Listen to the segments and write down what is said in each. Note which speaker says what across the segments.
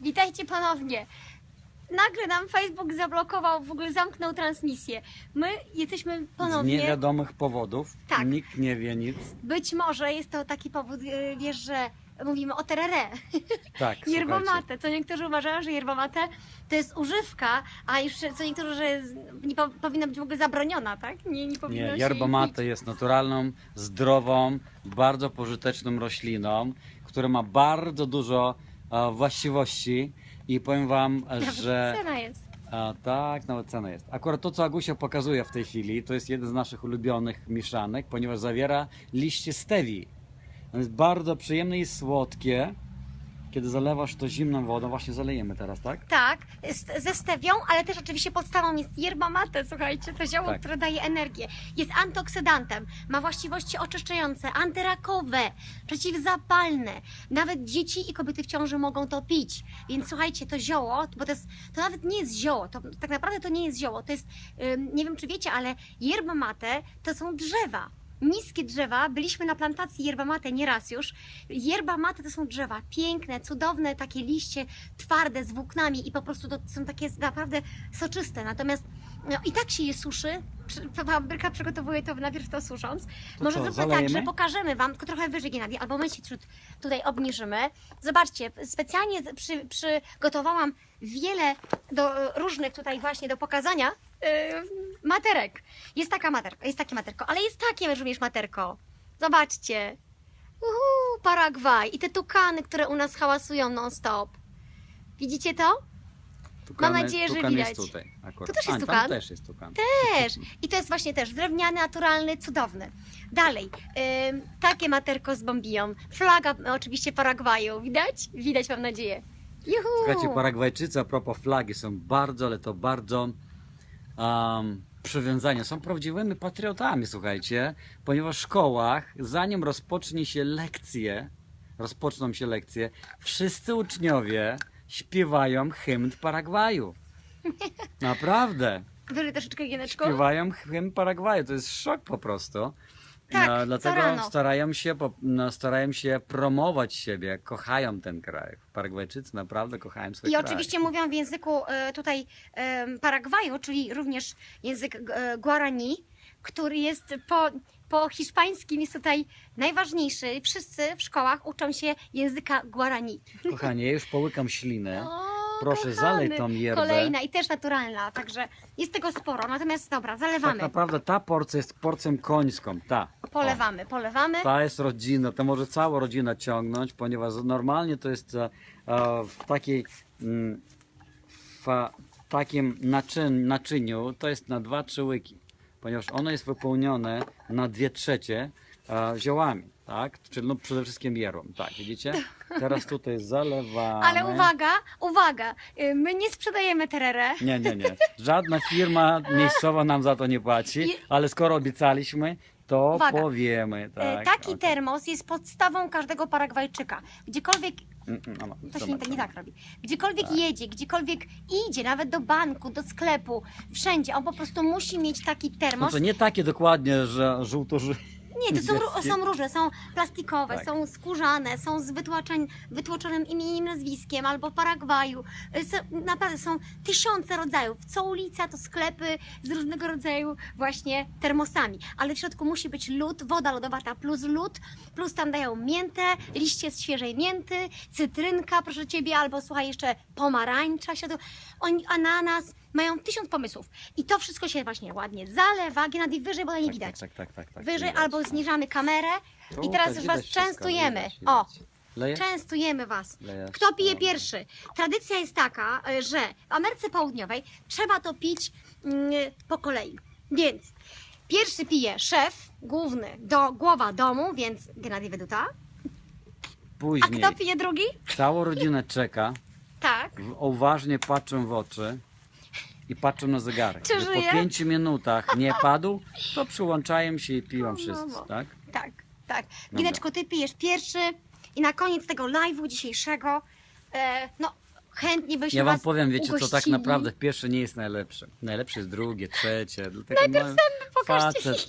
Speaker 1: Witajcie ponownie. Nagle nam Facebook zablokował, w ogóle zamknął transmisję. My jesteśmy
Speaker 2: Z
Speaker 1: ponownie.
Speaker 2: niewiadomych powodów.
Speaker 1: Tak.
Speaker 2: Nikt nie wie nic.
Speaker 1: Być może jest to taki powód, yy, wiesz, że mówimy o terere.
Speaker 2: Tak.
Speaker 1: Yerbamatę. Co niektórzy uważają, że yerbamatę to jest używka, a już co niektórzy, że jest, nie po, powinna być w ogóle zabroniona, tak? Nie, nie powinno
Speaker 2: Nie,
Speaker 1: pić.
Speaker 2: jest naturalną, zdrową, bardzo pożyteczną rośliną, która ma bardzo dużo e, właściwości i powiem wam,
Speaker 1: Nawet
Speaker 2: że
Speaker 1: cena jest.
Speaker 2: a, tak, nawet cena jest. Akurat to, co Agusia pokazuje w tej chwili, to jest jeden z naszych ulubionych mieszanek, ponieważ zawiera liście stevii. On jest bardzo przyjemne i słodkie. Kiedy zalewasz to zimną wodą, właśnie zalejemy teraz, tak?
Speaker 1: Tak, z, ze stewią, ale też oczywiście podstawą jest yerba mate, słuchajcie, to zioło,
Speaker 2: Tak.
Speaker 1: które daje energię. Jest antyoksydantem, ma właściwości oczyszczające, antyrakowe, przeciwzapalne. Nawet dzieci i kobiety w ciąży mogą to pić. Więc słuchajcie, to zioło, bo to, jest, to nawet nie jest zioło, to, tak naprawdę to nie jest zioło, to jest, ym, nie wiem czy wiecie, ale yerba mate to są drzewa. Niskie drzewa, byliśmy na plantacji yerba mate nieraz już. Yerba mate to są drzewa piękne, cudowne, takie liście twarde z włóknami i po prostu to są takie naprawdę soczyste. Natomiast no, i tak się je suszy. Fabryka przygotowuje to najpierw to susząc.
Speaker 2: To
Speaker 1: Może
Speaker 2: co,
Speaker 1: zróbmy tak, że pokażemy Wam, tylko trochę wyżej Gennady, albo my się tutaj obniżymy. Zobaczcie, specjalnie przy, przygotowałam wiele do, różnych tutaj właśnie do pokazania materek. Jest taka materka, jest takie materko, ale jest takie również materko. Zobaczcie. Uhu, Paragwaj i te tukany, które u nas hałasują non-stop. Widzicie to?
Speaker 2: Tukan,
Speaker 1: nadzieję, że widać.
Speaker 2: Tutaj, akurat.
Speaker 1: Tu też jest
Speaker 2: A,
Speaker 1: tukan?
Speaker 2: Też jest tukan.
Speaker 1: Też. I to jest właśnie też drewniany, naturalny, cudowny. Dalej, ym, takie materko z bombiją. Flaga y, oczywiście Paragwaju. Widać? Widać, mam nadzieję. Juhu!
Speaker 2: Słuchajcie, Paragwajczycy a propos flagi są bardzo, ale to bardzo um, przywiązani. Są prawdziwymi patriotami, słuchajcie, ponieważ w szkołach, zanim rozpocznie się lekcje, rozpoczną się lekcje, wszyscy uczniowie śpiewają hymn Paragwaju. Naprawdę.
Speaker 1: Wyżej troszeczkę Gieneczko.
Speaker 2: Śpiewają hymn Paragwaju. To jest szok po prostu.
Speaker 1: Tak,
Speaker 2: no, dlatego
Speaker 1: rano.
Speaker 2: starają się, no, starają się promować siebie, kochają ten kraj. Paragwajczycy naprawdę kochają swój
Speaker 1: I
Speaker 2: kraj.
Speaker 1: oczywiście mówią w języku y, tutaj Paragwaju, czyli również język y, Guarani, który jest po, po hiszpańskim jest tutaj najważniejszy. Wszyscy w szkołach uczą się języka Guarani.
Speaker 2: Kochanie, już połykam ślinę. Proszę,
Speaker 1: kochany.
Speaker 2: zalej tą yerbę.
Speaker 1: Kolejna i też naturalna, także jest tego sporo. Natomiast dobra,
Speaker 2: Tak
Speaker 1: zalewamy.
Speaker 2: naprawdę ta porcja jest porcją końską, ta.
Speaker 1: Polewamy, polewamy.
Speaker 2: O, ta jest rodzina, to może cała rodzina ciągnąć, ponieważ normalnie to jest e, e, w takiej mm, w takim naczyn, naczyniu, to jest na dwa trzy łyki, ponieważ ono jest wypełnione na dwie trzecie e, ziołami, tak? Czyli no, przede wszystkim jerą, tak, widzicie? Teraz tutaj zalewamy.
Speaker 1: Ale uwaga, uwaga, y, my nie sprzedajemy terere.
Speaker 2: Nie, nie, nie. Żadna firma miejscowa nam za to nie płaci, ale skoro obiecaliśmy, to
Speaker 1: Uwaga.
Speaker 2: powiemy.
Speaker 1: E,
Speaker 2: Tak,
Speaker 1: Taki
Speaker 2: okej.
Speaker 1: termos jest podstawą każdego Paragwajczyka. Gdziekolwiek
Speaker 2: Mm, mm, no, no,
Speaker 1: To się nie, nie tak robi. Gdziekolwiek jedzie, gdziekolwiek idzie, nawet do banku, do sklepu, wszędzie, on po prostu musi mieć taki
Speaker 2: No
Speaker 1: termos.
Speaker 2: to nie takie dokładnie, że żółto.
Speaker 1: Nie, to są, są różne, są plastikowe,
Speaker 2: Tak.
Speaker 1: są skórzane, są z wytłoczeń, wytłoczonym imieniem, nazwiskiem, albo Paragwaju. Y, Są, naprawdę są tysiące rodzajów. Co ulica to sklepy z różnego rodzaju właśnie termosami. Ale w środku musi być lód, woda lodowata plus lód, plus tam dają miętę, liście z świeżej mięty, cytrynka, proszę Ciebie, albo słuchaj, jeszcze pomarańcza. Oni, ananas, mają tysiąc pomysłów. I to wszystko się właśnie ładnie zalewa, Gennady wyżej, bo nie
Speaker 2: tak,
Speaker 1: widać.
Speaker 2: Tak, tak, tak, tak,
Speaker 1: Wyżej
Speaker 2: widać.
Speaker 1: albo zniżamy kamerę i teraz już Was
Speaker 2: wszystko,
Speaker 1: częstujemy.
Speaker 2: widać,
Speaker 1: O, częstujemy Was.
Speaker 2: Lejesz?
Speaker 1: Kto pije
Speaker 2: Dobra.
Speaker 1: pierwszy? Tradycja jest taka, y, że w Ameryce Południowej trzeba to pić mm, po kolei. Więc pierwszy pije szef, główny, do, głowa domu, więc Gennady Weduta. A
Speaker 2: Później
Speaker 1: kto pije drugi?
Speaker 2: cała rodzina czeka,
Speaker 1: Tak.
Speaker 2: uważnie patrzą w oczy i patrzą na zegarek.
Speaker 1: Czy
Speaker 2: Że po
Speaker 1: żyje?
Speaker 2: pięciu minutach nie padł, to przyłączają się i piją
Speaker 1: No,
Speaker 2: wszyscy,
Speaker 1: no.
Speaker 2: tak?
Speaker 1: Tak, tak. Gineczko, ty pijesz pierwszy i na koniec tego live'u dzisiejszego, e, no chętnie byśmy
Speaker 2: Ja wam
Speaker 1: was
Speaker 2: powiem, wiecie co, tak
Speaker 1: ugościli.
Speaker 2: naprawdę pierwsze nie jest najlepsze. Najlepsze jest drugie, trzecie. Dlatego Najpierw
Speaker 1: pokażcie.
Speaker 2: facet,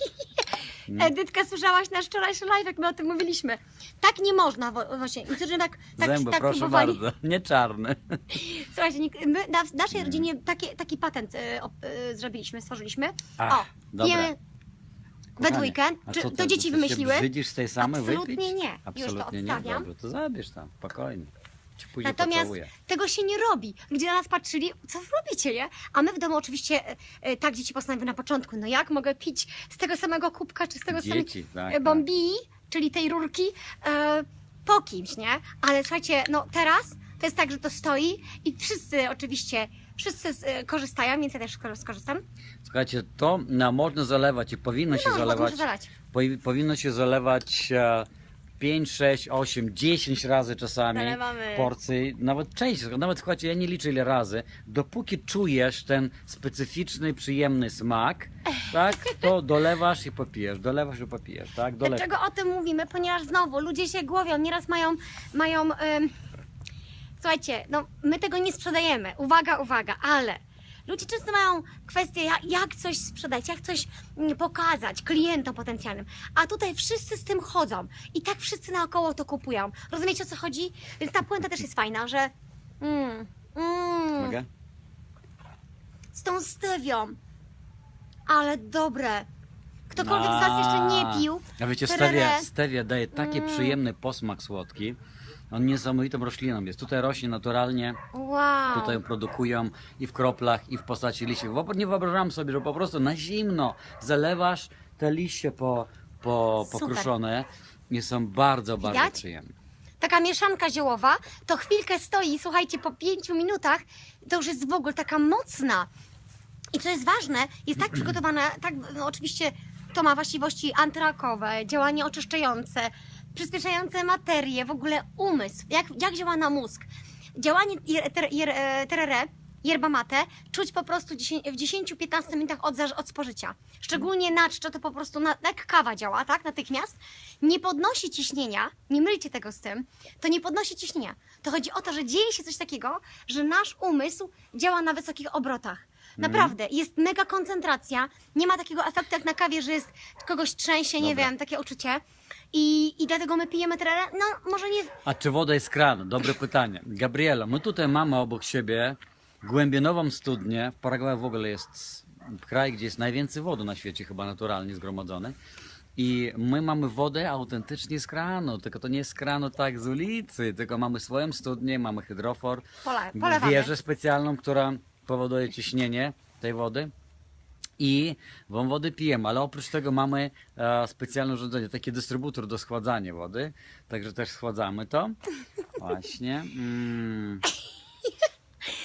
Speaker 1: Edytka, słyszałaś nasz wczorajszy live, jak my o tym mówiliśmy. Tak nie można, wo- właśnie. Niektórzy tak, tak,
Speaker 2: Zęby,
Speaker 1: tak
Speaker 2: proszę
Speaker 1: próbowali.
Speaker 2: bardzo. Nie czarne.
Speaker 1: Słuchajcie, my na, w naszej rodzinie taki, taki patent e, op- e, zrobiliśmy, stworzyliśmy.
Speaker 2: Ach,
Speaker 1: o,
Speaker 2: dobra.
Speaker 1: jemy we
Speaker 2: Kochanie,
Speaker 1: dwójkę.
Speaker 2: a
Speaker 1: Czy
Speaker 2: co
Speaker 1: to dzieci
Speaker 2: ty
Speaker 1: wymyśliły?
Speaker 2: Się brzydzisz z tej samej
Speaker 1: Absolutnie
Speaker 2: wypić?
Speaker 1: nie. Już to
Speaker 2: Absolutnie nie.
Speaker 1: odstawiam.
Speaker 2: Dobrze, to zabierz tam, spokojnie. Ci później
Speaker 1: Natomiast
Speaker 2: pocałuję.
Speaker 1: tego się nie robi. Ludzie na nas patrzyli, co wy robicie, nie? A my w domu oczywiście e, e, tak dzieci postanowiły na początku. No jak mogę pić z tego samego kubka, czy z tego samego
Speaker 2: Dzieci, tak,
Speaker 1: e,
Speaker 2: tak.
Speaker 1: bombii, czyli tej rurki, e, po kimś, nie? Ale słuchajcie, no teraz to jest tak, że to stoi i wszyscy oczywiście, wszyscy e, korzystają, więc ja też skor- skorzystam.
Speaker 2: Słuchajcie, to no, można zalewać i powinno się
Speaker 1: No,
Speaker 2: zalewać.
Speaker 1: może zalać.
Speaker 2: Powi- powinno się zalewać e, 5, 6, 8, 10 razy czasami
Speaker 1: Zalewamy.
Speaker 2: porcji, nawet część, nawet słuchajcie, ja nie liczę ile razy, dopóki czujesz ten specyficzny, przyjemny smak, tak, to dolewasz i popijesz, dolewasz i popijesz, tak, dolewasz.
Speaker 1: Dlaczego o tym mówimy? Ponieważ znowu ludzie się głowią, nieraz mają, mają em, słuchajcie, no my tego nie sprzedajemy, uwaga, uwaga, ale ludzie często mają kwestię, jak, coś sprzedać, jak coś mm, pokazać klientom potencjalnym, a tutaj wszyscy z tym chodzą i tak wszyscy naokoło to kupują. Rozumiecie o co chodzi? Więc ta puenta też jest fajna, że mm, mm,
Speaker 2: Mogę?
Speaker 1: z tą stewią, ale dobre. Ktokolwiek z Was jeszcze nie pił,
Speaker 2: A wiecie,
Speaker 1: tererę.
Speaker 2: stevia, stevia daje taki
Speaker 1: Mm.
Speaker 2: przyjemny posmak słodki. On niesamowitą rośliną jest. Tutaj rośnie naturalnie,
Speaker 1: wow.
Speaker 2: tutaj ją produkują i w kroplach, i w postaci liści. Wo- Nie wyobrażam sobie, że po prostu na zimno zalewasz te liście po, po,
Speaker 1: Super.
Speaker 2: pokruszone i są bardzo, bardzo
Speaker 1: Widać?
Speaker 2: przyjemne.
Speaker 1: taka mieszanka ziołowa, to chwilkę stoi, słuchajcie, po pięciu minutach to już jest w ogóle taka mocna. I co jest ważne, jest tak przygotowana, tak, no oczywiście to ma właściwości antyrakowe, działanie oczyszczające, przyspieszające materię, w ogóle umysł, jak, jak działa na mózg. Działanie e, terere, yerba mate, czuć po prostu 10 w 10-15 minutach od, od spożycia. Szczególnie na czczo to po prostu na, jak kawa działa, tak, natychmiast. Nie podnosi ciśnienia, nie mylcie tego z tym, to nie podnosi ciśnienia. To chodzi o to, że dzieje się coś takiego, że nasz umysł działa na wysokich obrotach. Naprawdę, jest mega koncentracja, nie ma takiego efektu jak na kawie, że jest kogoś trzęsie, nie
Speaker 2: Dobra.
Speaker 1: wiem, takie uczucie. I, I dlatego my pijemy tererę, no może nie,
Speaker 2: A czy woda jest z kranu? Dobre pytanie. Gabriela, my tutaj mamy obok siebie głębienową studnię. W Paragwaju w ogóle jest kraj, gdzie jest najwięcej wody na świecie, chyba naturalnie zgromadzonej. I my mamy wodę autentycznie z kranu, tylko to nie jest z kranu tak z ulicy, tylko mamy swoją studnię, mamy hydrofor,
Speaker 1: polewamy.
Speaker 2: wieżę specjalną, która powoduje ciśnienie tej wody. I wą wody pijemy, ale oprócz tego mamy e, specjalne urządzenie, taki dystrybutor do schładzania wody, także też schładzamy to. Właśnie. Mm.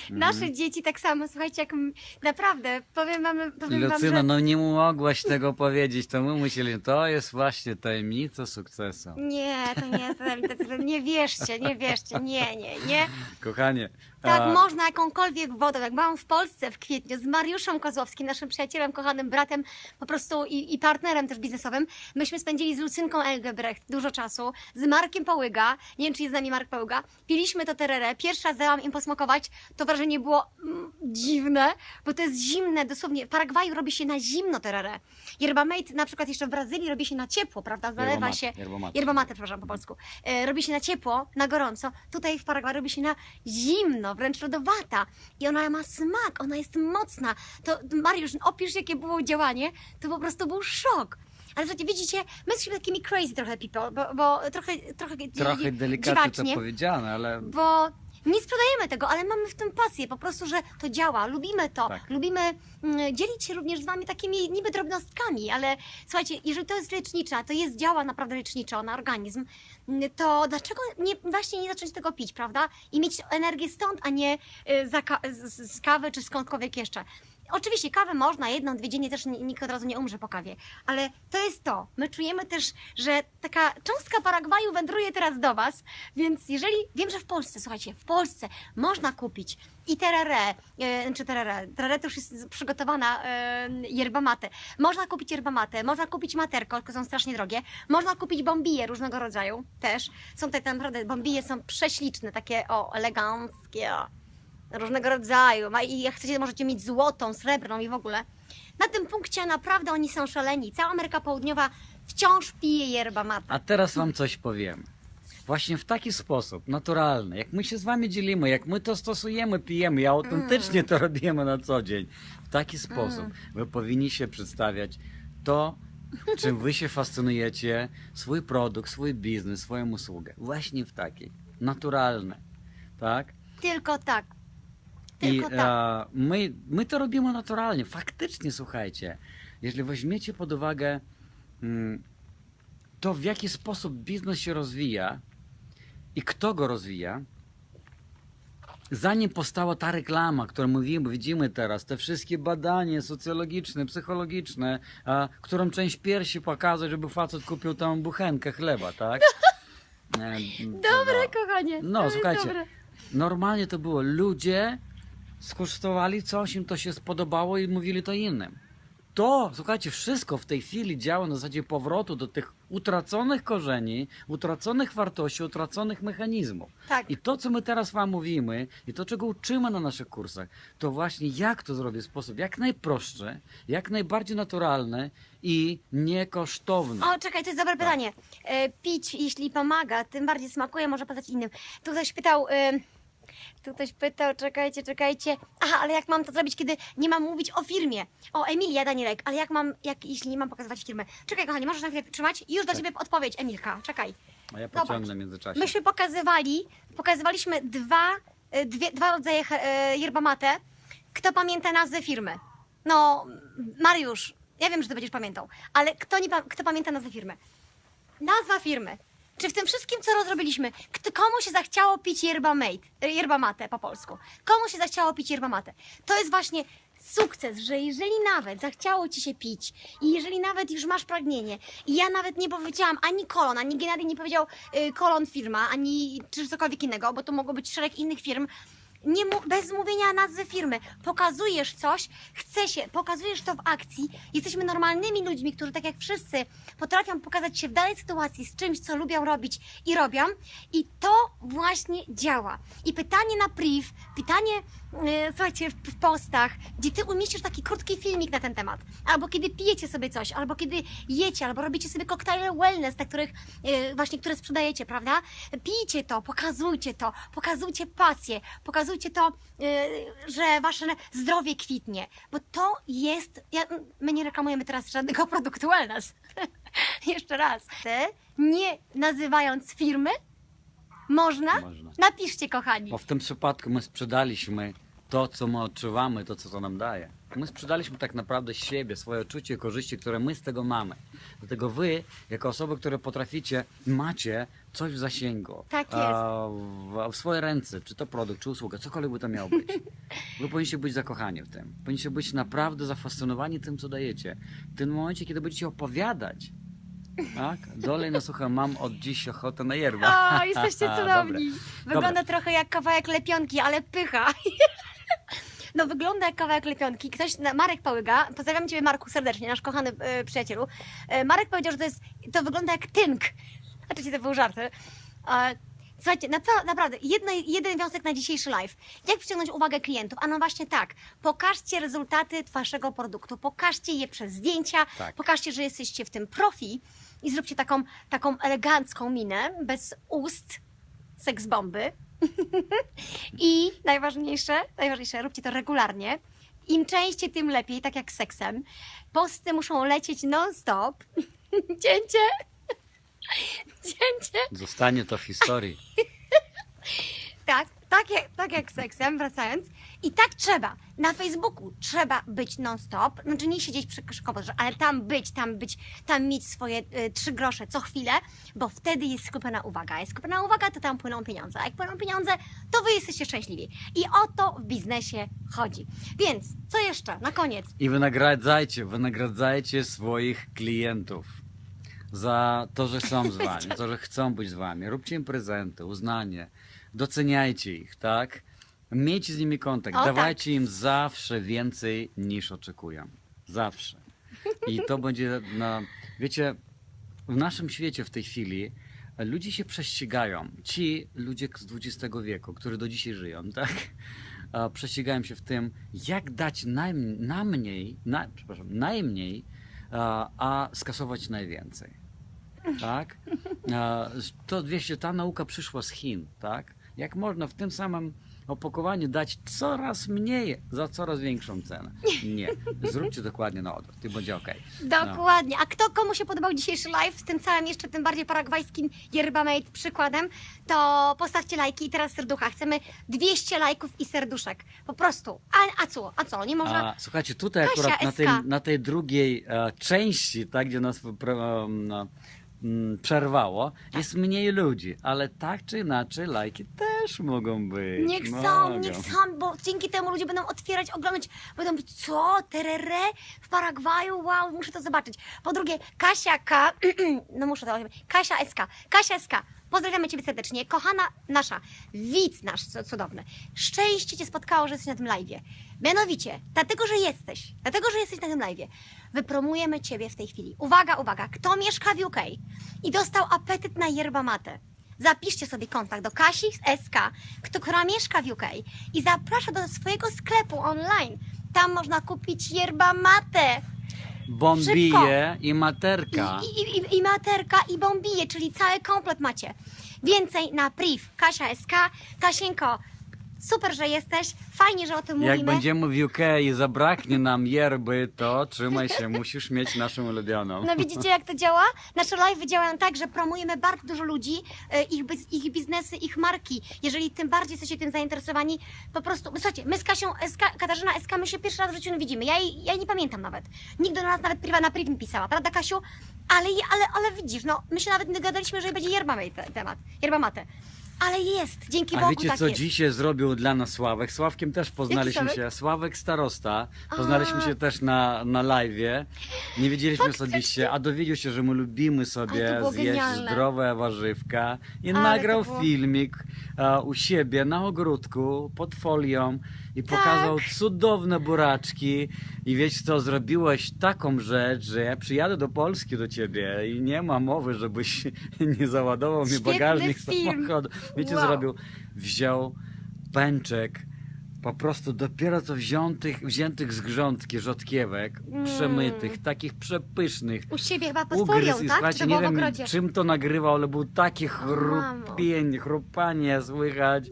Speaker 1: Nasze dzieci tak samo, słuchajcie, jak m- naprawdę, powiem wam, powiem wam że...
Speaker 2: no nie mogłaś tego powiedzieć, to my musieli, to jest właśnie tajemnica sukcesu.
Speaker 1: Nie, to nie jest, to, nie wierzcie, nie wierzcie, nie, nie, nie.
Speaker 2: Kochanie.
Speaker 1: Tak,
Speaker 2: a,
Speaker 1: można jakąkolwiek wodę, jak byłam w Polsce w kwietniu z Mariuszem Kozłowskim, naszym przyjacielem, kochanym bratem, po prostu i, i partnerem też biznesowym. Myśmy spędzili z Lucynką Elgebrecht dużo czasu, z Markiem Pałyga, nie wiem czy jest z nami Mark Pałyga, piliśmy to tererę, pierwszy raz dałam im posmakować, to wrażenie było mm, dziwne, bo to jest zimne, dosłownie, w Paragwaju robi się na zimno tererę. Yerba mate na przykład jeszcze w Brazylii robi się na ciepło, prawda, zalewa
Speaker 2: Yerba
Speaker 1: się,
Speaker 2: yerba mate.
Speaker 1: yerba mate, przepraszam, po polsku, e, robi się na ciepło, na gorąco, tutaj w Paragwaju robi się na zimno, wręcz lodowata i ona ma smak, ona jest mocna. To Mariusz, opisz jakie było działanie, to po prostu był szok. Ale słuchajcie, widzicie, my jesteśmy takimi crazy trochę people, bo, bo trochę, trochę,
Speaker 2: Trochę delikatnie to powiedziane, ale
Speaker 1: bo nie sprzedajemy tego, ale mamy w tym pasję, po prostu, że to działa, lubimy to,
Speaker 2: Tak.
Speaker 1: lubimy mm, dzielić się również z wami takimi niby drobnostkami, ale słuchajcie, jeżeli to jest lecznicza, to jest, działa naprawdę leczniczo na organizm, mm, to dlaczego nie, właśnie nie zacząć tego pić, prawda? I mieć energię stąd, a nie y, za ka- z, z kawy czy skądkolwiek jeszcze. Oczywiście kawę można, jedną, dwie dziennie też ni- nikt od razu nie umrze po kawie, ale to jest to. My czujemy też, że taka cząstka Paragwaju wędruje teraz do Was, więc jeżeli, wiem, że w Polsce, słuchajcie, w Polsce można kupić i tererę, e, czy tererę, tererę to już jest przygotowana e, yerba mate. Można kupić yerba mate, można kupić materko, tylko są strasznie drogie. Można kupić bombije różnego rodzaju też. Są tak naprawdę, bombije są prześliczne, takie o, eleganckie, o różnego rodzaju. I jak chcecie, możecie mieć złotą, srebrną i w ogóle. Na tym punkcie naprawdę oni są szaleni. Cała Ameryka Południowa wciąż pije yerba mate.
Speaker 2: A teraz wam coś powiem. Właśnie w taki sposób, naturalny, jak my się z wami dzielimy, jak my to stosujemy, pijemy, i autentycznie to robimy na co dzień, w taki sposób wy powinniście przedstawiać to, czym wy się fascynujecie, swój produkt, swój biznes, swoją usługę. Właśnie w taki, naturalny, tak?
Speaker 1: Tylko tak.
Speaker 2: I
Speaker 1: Tylko tak.
Speaker 2: e, my, my to robimy naturalnie. Faktycznie, słuchajcie, jeżeli weźmiecie pod uwagę mm, to, w jaki sposób biznes się rozwija i kto go rozwija, zanim powstała ta reklama, którą mówimy, widzimy teraz, te wszystkie badania socjologiczne, psychologiczne, a, którą część piersi pokazać, żeby facet kupił tam buchenkę chleba, tak? E,
Speaker 1: Dobre, kochanie.
Speaker 2: No,
Speaker 1: to jest
Speaker 2: słuchajcie,
Speaker 1: dobre.
Speaker 2: Normalnie to było. Ludzie skosztowali coś, im to się spodobało i mówili to innym. To, słuchajcie, wszystko w tej chwili działa na zasadzie powrotu do tych utraconych korzeni, utraconych wartości, utraconych mechanizmów.
Speaker 1: Tak.
Speaker 2: I to, co my teraz Wam mówimy, i to, czego uczymy na naszych kursach, to właśnie jak to zrobić w sposób jak najprostszy, jak najbardziej naturalny i niekosztowny.
Speaker 1: O, czekaj, to jest dobre pytanie. E, pić, jeśli pomaga, tym bardziej smakuje, może podać innym. Tu ktoś pytał, e, tu ktoś pytał, czekajcie, czekajcie. Aha, ale jak mam to zrobić, kiedy nie mam mówić o firmie? O, Emilia Danielek, ale jak mam, jak, jeśli nie mam pokazywać firmy? Czekaj, kochanie, możesz na chwilę trzymać? Już do ciebie odpowiedź, Emilka, czekaj.
Speaker 2: A ja
Speaker 1: Zobacz.
Speaker 2: pociągnę w międzyczasie.
Speaker 1: Myśmy pokazywali, pokazywaliśmy dwa, e, dwie, dwa rodzaje he- e, yerba mate. Kto pamięta nazwę firmy? No, Mariusz, ja wiem, że ty będziesz pamiętał, ale kto, nie, pa- kto pamięta nazwę firmy? Nazwa firmy. Czy w tym wszystkim, co rozrobiliśmy, kto, komu się zachciało pić yerba mate, yerba mate po polsku? Komu się zachciało pić yerba mate? To jest właśnie sukces, że jeżeli nawet zachciało ci się pić i jeżeli nawet już masz pragnienie i ja nawet nie powiedziałam ani kolon, ani Gennady nie powiedział y, kolon firma, ani czy cokolwiek innego, bo to mogło być szereg innych firm, nie mu, bez mówienia nazwy firmy. Pokazujesz coś, chce się, pokazujesz to w akcji. Jesteśmy normalnymi ludźmi, którzy tak jak wszyscy potrafią pokazać się w danej sytuacji z czymś, co lubią robić i robią. I to właśnie działa. I pytanie na priv, pytanie, e, słuchajcie, w, w postach, gdzie ty umieścisz taki krótki filmik na ten temat. Albo kiedy pijecie sobie coś, albo kiedy jecie, albo robicie sobie koktajle wellness, te, których, e, właśnie, które sprzedajecie, prawda? Pijcie to, pokazujcie to, pokazujcie pasję, pokazujcie to, e, że wasze zdrowie kwitnie, bo to jest, ja, my nie reklamujemy teraz żadnego produktu wellness. Jeszcze raz. Nie nazywając firmy, można?
Speaker 2: Można.
Speaker 1: Napiszcie, kochani.
Speaker 2: Bo w tym przypadku my sprzedaliśmy to, co my odczuwamy, to, co to nam daje. My sprzedaliśmy tak naprawdę siebie, swoje odczucie, korzyści, które my z tego mamy. Dlatego wy, jako osoby, które potraficie, macie coś w zasięgu.
Speaker 1: Tak jest.
Speaker 2: A, w, w swoje ręce, czy to produkt, czy usługa, cokolwiek by to miało być. Wy powinniście być zakochani w tym. Powinniście być naprawdę zafascynowani tym, co dajecie. W tym momencie, kiedy będziecie opowiadać, tak? Dolej na sucho, mam od dziś ochotę na yerba.
Speaker 1: O, jesteście
Speaker 2: Dobra.
Speaker 1: cudowni. Wygląda trochę jak kawałek lepionki, ale pycha. No wygląda jak kawałek lepionki. Ktoś, na- Marek Pałyga, pozdrawiam Ciebie Marku serdecznie, nasz kochany e, przyjacielu. E, Marek powiedział, że to jest, to wygląda jak tynk. Oczywiście to był żart. E, Słuchajcie, napra- naprawdę, jedno, jeden wniosek na dzisiejszy live. Jak przyciągnąć uwagę klientów? A no właśnie tak, pokażcie rezultaty Waszego produktu, pokażcie je przez zdjęcia,
Speaker 2: Tak.
Speaker 1: pokażcie, że jesteście w tym profi i zróbcie taką, taką elegancką minę, bez ust, seks bomby. I najważniejsze, najważniejsze, róbcie to regularnie. Im częściej, tym lepiej, tak jak z seksem. Posty muszą lecieć non-stop. Cięcie. Cięcie.
Speaker 2: Zostanie to w historii.
Speaker 1: Tak, tak jak, tak jak z seksem, wracając. I tak trzeba. Na Facebooku trzeba być non-stop. Znaczy nie siedzieć przy komputerze, ale tam być, tam być, tam mieć swoje y, trzy grosze co chwilę, bo wtedy jest skupiona uwaga. Jest skupiona uwaga, to tam płyną pieniądze. A jak płyną pieniądze, to wy jesteście szczęśliwi. I o to w biznesie chodzi. Więc, co jeszcze? Na koniec.
Speaker 2: I wynagradzajcie, wynagradzajcie swoich klientów za to, że są z wami, to, że chcą być z wami. Róbcie im prezenty, uznanie, doceniajcie ich, tak? Miejcie z nimi kontakt,
Speaker 1: O, tak.
Speaker 2: dawajcie im zawsze więcej niż oczekują. Zawsze. I to będzie na. Wiecie, w naszym świecie w tej chwili ludzie się prześcigają. Ci ludzie z XX wieku, którzy do dzisiaj żyją, tak? A, Prześcigają się w tym, jak dać najm- na mniej, na, przepraszam, najmniej a, a skasować najwięcej. Tak? To wiecie, ta nauka przyszła z Chin, tak? Jak można w tym samym opakowaniu dać coraz mniej za coraz większą cenę? Nie. Zróbcie dokładnie na odwrót i będzie ok.
Speaker 1: Dokładnie. A kto komu się podobał dzisiejszy live z tym całym jeszcze tym bardziej paragwajskim yerba mate przykładem, to postawcie lajki i teraz serducha. Chcemy 200 lajków i serduszek. Po prostu. A, a co? A co? Nie można...
Speaker 2: A, słuchajcie, tutaj
Speaker 1: Kasia
Speaker 2: akurat na tej,
Speaker 1: SK.
Speaker 2: na tej drugiej e, części, tak, gdzie nas pro- em, no, przerwało, jest mniej ludzi, ale tak czy inaczej lajki też mogą być.
Speaker 1: Niech są,
Speaker 2: mogą.
Speaker 1: niech są, bo dzięki temu ludzie będą otwierać, oglądać, będą mówić, co, terere? W Paragwaju, wow, muszę to zobaczyć. Po drugie, Kasia K, no muszę to powiedzieć, Kasia SK, Kasia SK, pozdrawiamy Ciebie serdecznie, kochana nasza, widz nasz cu- cudowny, szczęście Cię spotkało, że jesteś na tym live'ie. Mianowicie, dlatego, że jesteś, dlatego, że jesteś na tym live'ie, wypromujemy Ciebie w tej chwili. Uwaga, uwaga, kto mieszka w UK i dostał apetyt na yerba mate, Zapiszcie sobie kontakt do Kasi z SK, która mieszka w UK i zaprasza do swojego sklepu online. Tam można kupić yerba mate
Speaker 2: Bombije i
Speaker 1: i,
Speaker 2: materka.
Speaker 1: i, i, i materka i bombije, czyli cały komplet macie. Więcej na priv. Kasia SK. Kasieńko, super, że jesteś. Fajnie, że o tym
Speaker 2: Jak
Speaker 1: mówimy.
Speaker 2: będziemy w UK i zabraknie nam yerby, to trzymaj się, musisz mieć naszą ulubioną.
Speaker 1: No widzicie jak to działa? Nasze live działają tak, że promujemy bardzo dużo ludzi, e, ich, biz- ich biznesy, ich marki. Jeżeli tym bardziej jesteście tym zainteresowani, po prostu, słuchajcie, my z Kasią, SK, Katarzyna SK, my się pierwszy raz w życiu widzimy. Ja jej, ja jej nie pamiętam nawet. Nigdy do nas nawet priwa na priv nie pisała, prawda Kasiu? Ale, ale, ale widzisz, no, my się nawet nie dogadaliśmy, że będzie yerba mate te- temat, yerba mate. Ale jest, dzięki
Speaker 2: A
Speaker 1: Bogu
Speaker 2: wiecie,
Speaker 1: tak
Speaker 2: co
Speaker 1: jest.
Speaker 2: dzisiaj zrobił dla nas Sławek? Sławkiem też poznaliśmy się. Sławek Starosta. Poznaliśmy się też na, na live. Nie wiedzieliśmy
Speaker 1: Faktycznie.
Speaker 2: osobiście, a dowiedział się, że my lubimy
Speaker 1: Ale
Speaker 2: sobie
Speaker 1: było
Speaker 2: zjeść
Speaker 1: genialne.
Speaker 2: zdrowe warzywka. I
Speaker 1: Ale
Speaker 2: nagrał
Speaker 1: było-
Speaker 2: filmik a, u siebie na ogródku pod folią i
Speaker 1: Tak.
Speaker 2: pokazał cudowne buraczki. I wiecie co, zrobiłeś taką rzecz, że ja przyjadę do Polski do ciebie i nie ma mowy, żebyś nie załadował mi
Speaker 1: Świetny
Speaker 2: bagażnik
Speaker 1: film.
Speaker 2: samochodu. Wiecie,
Speaker 1: Wow.
Speaker 2: zrobił? Wziął pęczek, po prostu dopiero co wziętych, wziętych z grządki rzodkiewek,
Speaker 1: Mm.
Speaker 2: przemytych, takich przepysznych.
Speaker 1: U siebie chyba pod folią, tak? Czy
Speaker 2: słuchajcie, nie wiem czym to nagrywał, ale był takie
Speaker 1: mamo.
Speaker 2: chrupienie, chrupanie słychać,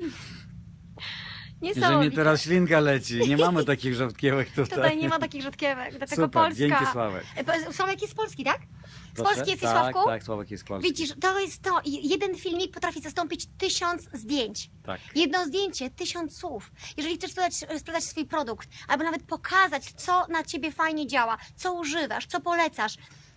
Speaker 2: że mi
Speaker 1: Niesamowite.
Speaker 2: teraz ślinka leci. Nie mamy takich rzodkiewek tutaj.
Speaker 1: Tutaj nie ma takich rzodkiewek, dlatego
Speaker 2: Super,
Speaker 1: Polska.
Speaker 2: dzięki Sławek.
Speaker 1: E, po- Sławek jest z Polski, tak? Z
Speaker 2: Proszę?
Speaker 1: Polski jesteś,
Speaker 2: tak,
Speaker 1: Sławku?
Speaker 2: Tak, Sławek jest z Polski.
Speaker 1: Widzisz, to jest to. I Jeden filmik potrafi zastąpić tysiąc zdjęć.
Speaker 2: Tak.
Speaker 1: Jedno zdjęcie, tysiąc słów. Jeżeli chcesz sprzedać, sprzedać swój produkt, albo nawet pokazać, co na ciebie fajnie działa, co używasz, co polecasz,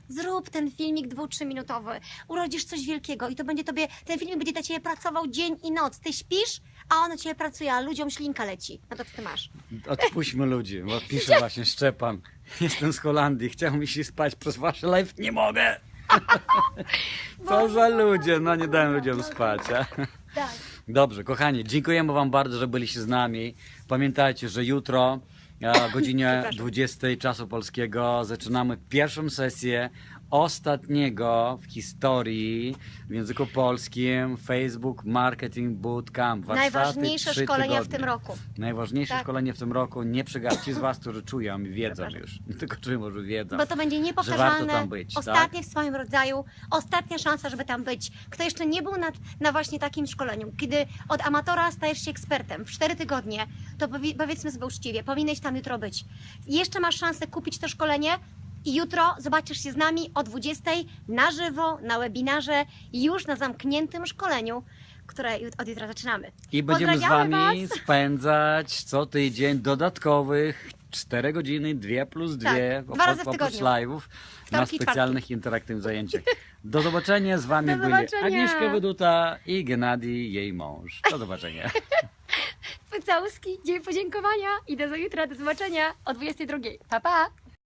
Speaker 1: zrób ten filmik dwu, trzyminutowy. Urodzisz coś wielkiego i to będzie tobie, ten filmik będzie dla ciebie pracował dzień i noc. Ty śpisz, a on na ciebie pracuje, a ludziom ślinka leci. No to co ty masz?
Speaker 2: Odpuśćmy ludzi, bo pisze właśnie Szczepan. Jestem z Holandii, chciał mi się spać przez wasze live, nie mogę. Co za ludzie, no nie dałem ludziom spać. A?
Speaker 1: Tak.
Speaker 2: Dobrze, kochani, dziękujemy wam bardzo, że byliście z nami. Pamiętajcie, że jutro o godzinie
Speaker 1: Przepraszam.
Speaker 2: 20 czasu polskiego zaczynamy pierwszą sesję ostatniego w historii w języku polskim Facebook Marketing Bootcamp. Warsztaty
Speaker 1: Najważniejsze szkolenia w tym roku.
Speaker 2: Najważniejsze
Speaker 1: Tak.
Speaker 2: szkolenie w tym roku. Nie przegapcie. Ci z Was, którzy czują i wiedzą już. Nie tylko czują, może wiedzą.
Speaker 1: Bo to będzie niepowtarzalne,
Speaker 2: tak?
Speaker 1: ostatnie w swoim rodzaju, ostatnia szansa, żeby tam być. Kto jeszcze nie był na, na właśnie takim szkoleniu, kiedy od amatora stajesz się ekspertem w 4 tygodnie, to powie, powiedzmy sobie uczciwie, powinieneś tam jutro być. Jeszcze masz szansę kupić to szkolenie i jutro zobaczysz się z nami o 20 na żywo, na webinarze, już na zamkniętym szkoleniu, które od jutra zaczynamy.
Speaker 2: I będziemy z Wami
Speaker 1: was.
Speaker 2: spędzać co tydzień dodatkowych 4 godziny, 2 plus 2
Speaker 1: Tak, dwa razy w tygodniu.
Speaker 2: live'ów na
Speaker 1: Wtorki,
Speaker 2: specjalnych interaktywnych zajęciach. Do zobaczenia. Z Wami
Speaker 1: Do
Speaker 2: byli
Speaker 1: zobaczenia.
Speaker 2: Agnieszka Wyduta i Gennady, jej mąż. Do zobaczenia.
Speaker 1: Całuski, dzień podziękowania i do jutra, do zobaczenia o 22. Pa, pa!